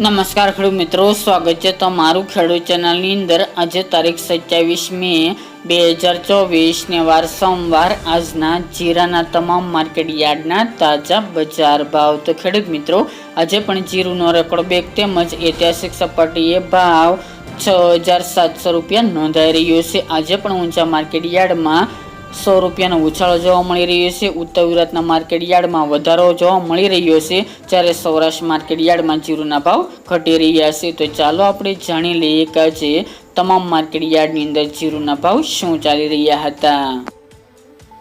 નમસ્કાર ખેડૂત મિત્રો, સ્વાગત છે તમારું ખેડૂત ચેનલની અંદર. આજે તારીખ સત્યાવીસ મે બે હજાર ચોવીસને વાર સોમવાર. આજના જીરાના તમામ માર્કેટ યાર્ડના તાજા બજાર ભાવ. તો ખેડૂત મિત્રો, આજે પણ જીરુનો રેકોર્ડ બેક તેમજ ઐતિહાસિક સપાટીએ ભાવ છ હજાર સાતસો રૂપિયા નોંધાઈ રહ્યો છે. આજે પણ ઊંચા માર્કેટ યાર્ડમાં સો રૂપિયાનો ઉછાળો જોવા મળી રહ્યો છે. ઉત્તર ગુજરાતના માર્કેટ યાર્ડમાં વધારો જોવા મળી રહ્યો છે. જ્યારે સૌરાષ્ટ્ર માર્કેટ યાર્ડમાં જીરુના ભાવ ઘટી રહ્યા છે. તો ચાલો આપણે જાણી લઈએ કે આજે તમામ માર્કેટ યાર્ડની અંદર જીરુના ભાવ શું ચાલી રહ્યા હતા.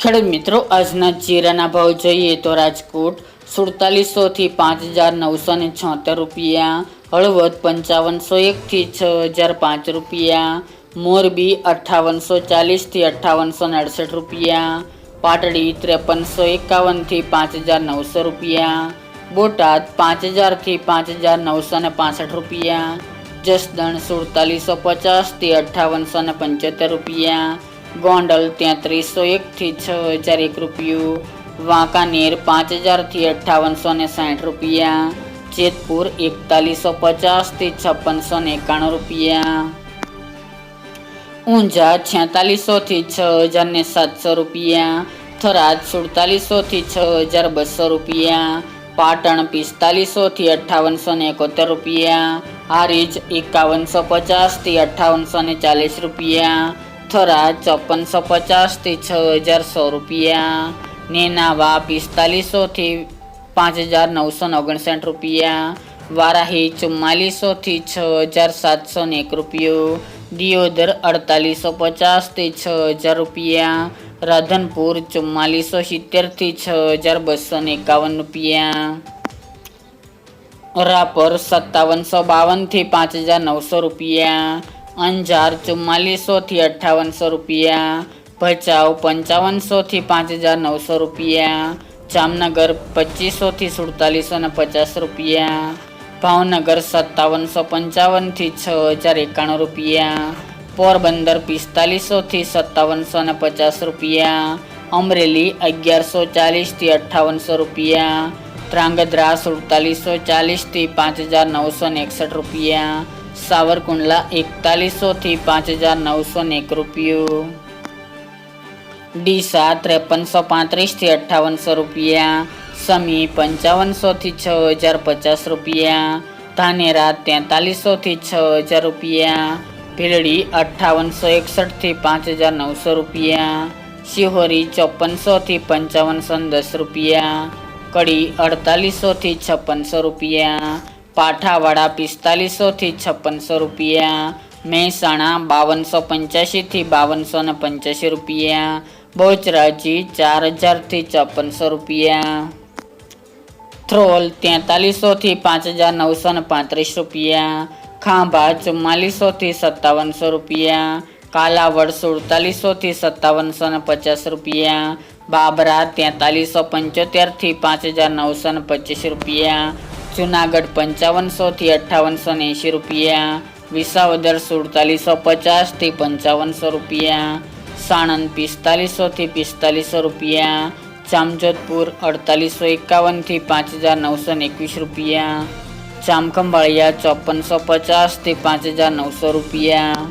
ખેડૂત મિત્રો, આજના જીરાના ભાવ જોઈએ તો રાજકોટ સુડતાલીસોથી પાંચ હજાર નવસો ને છોતેર રૂપિયા, હળવદ પંચાવનસો એકથી છ હજાર પાંચ રૂપિયા મોરબી અઠ્ઠાવનસો ચાલીસથી અઠ્ઠાવનસો અડસઠ રૂપિયા. પાટડી ત્રેપનસો એકાવનથી પાંચ હજાર નવસો રૂપિયા. બોટાદ પાંચ હજારથી પાંચ હજાર નવસો ને પાસઠ રૂપિયા. જસદણ સુડતાલીસો પચાસથી અઠ્ઠાવનસો ને પંચોતેર રૂપિયા. ગોંડલ તેત્રીસો એકથી છ હજાર એક રૂપિયું. વાંકાનેર પાંચ હજારથી અઠ્ઠાવનસો ને સાઠ રૂપિયા. જેતપુર એકતાલીસો પચાસથી છપ્પનસો એકાણું રૂપિયા. ઊંઝા છેતાલીસોથી છ હજાર ને સાતસો રૂપિયા. થરાદ સુડતાલીસોથી છ હજાર બસો રૂપિયા. પાટણ પિસ્તાલીસોથી અઠ્ઠાવનસો ને એકોતેર રૂપિયા. હારીજ એકાવનસો પચાસથી અઠ્ઠાવનસો ને ચાલીસ રૂપિયા. થરાદ ચોપનસો પચાસથી છ હજાર સો રૂપિયા. નેનાવા પિસ્તાલીસોથી પાંચ હજાર નવસો ઓગણસાઠ રૂપિયા. વારાહી ચુમ્માલીસોથી છ હજાર સાતસો ને એક રૂપિયો. દિયોદર અડતાલીસો પચાસથી છ હજાર રૂપિયા. રાધનપુર ચુમ્માલીસો સિત્તેરથી છ હજાર બસો એકાવન રૂપિયા. રાપર સત્તાવનસો બાવનથી પાંચ હજાર નવસો રૂપિયા. અંજાર ચુમ્માલીસોથી અઠ્ઠાવનસો રૂપિયા. ભચાઉ પંચાવનસોથી પાંચ હજાર નવસો રૂપિયા. જામનગર પચીસોથી સુડતાલીસો ને પચાસ રૂપિયા. ભાવનગર સત્તાવનસો પંચાવનથી છ હજાર એકાણું રૂપિયા. પોરબંદર પિસ્તાલીસોથી સત્તાવનસો ને પચાસ રૂપિયા. અમરેલી અગિયારસો ચાલીસથી અઠ્ઠાવનસો રૂપિયા. ત્રાંગધ્રા સુડતાલીસો ચાલીસથી પાંચ હજાર નવસો ને એકસઠ રૂપિયા. સાવરકુંડલા એકતાલીસોથી પાંચ હજાર નવસો ને એક રૂપિયું. ડીસા ત્રેપનસો પાંત્રીસથી અઠ્ઠાવનસો રૂપિયા. સમી પંચાવનસોથી છ હજાર પચાસ રૂપિયા, ધાનેરા તેતાલીસોથી છ હજાર રૂપિયા, ભીલડી અઠ્ઠાવનસો એકસઠથી પાંચ હજાર નવસો રૂપિયા, શિહોરી ચોપનસોથી પંચાવનસો દસ રૂપિયા, કડી અડતાલીસોથી છપ્પનસો રૂપિયા, પાઠાવાડા પિસ્તાલીસોથી છપ્પનસો રૂપિયા, મહેસાણા બાવનસો પંચ્યાસીથી બાવનસો ને પંચ્યાસી રૂપિયા, બહુચરાજી ચાર હજારથી ચોપનસો રૂપિયા. થ્રોલ તેતાલીસોથી પાંચ હજાર નવસો ને પાંત્રીસ રૂપિયા, ખાંભા ચુમ્માલીસોથી સત્તાવનસો રૂપિયા, કાલાવડ સુડતાલીસોથી સત્તાવનસો ને પચાસ રૂપિયા, બાબરા તેતાલીસો પંચોતેરથી પાંચ હજાર નવસો ને પચીસ રૂપિયા, જુનાગઢ પંચાવનસોથી અઠ્ઠાવનસો ને એંશી રૂપિયા, વિસાવદર સુડતાલીસો પચાસથી પંચાવનસો રૂપિયા, સાણંદ પિસ્તાલીસોથી પિસ્તાલીસો રૂપિયા જામજોધપુર અડતાલીસો એકાવનથી પાંચ હજાર નવસો એકવીસ રૂપિયા. ચામખંભાળિયા ચોપનસો પચાસથી પાંચ હજાર નવસો રૂપિયા.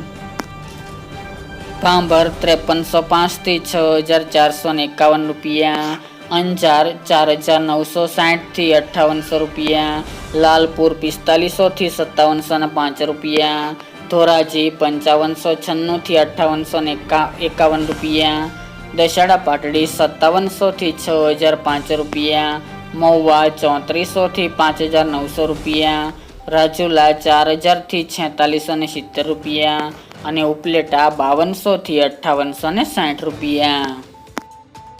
પાંભર ત્રેપનસો પાંચથી છ હજાર ચારસો એકાવન રૂપિયા. અંજાર ચાર હજાર નવસો સાઠથી અઠ્ઠાવનસો રૂપિયા. લાલપુર પિસ્તાલીસોથી સત્તાવનસો પાંચ રૂપિયા. ધોરાજી પંચાવનસો છન્નુંથી અઠ્ઠાવનસો એકાવન રૂપિયા. દશાડા પાટડી સત્તાવનસોથી છ હજાર પાંચ રૂપિયા, મહુવા ચોત્રીસોથી પાંચ હજાર નવસો રૂપિયા, રાજુલા ચાર હજારથી છેતાલીસો ને સિત્તેર રૂપિયા અને ઉપલેટા બાવનસોથી અઠ્ઠાવનસો ને સાઠ રૂપિયા.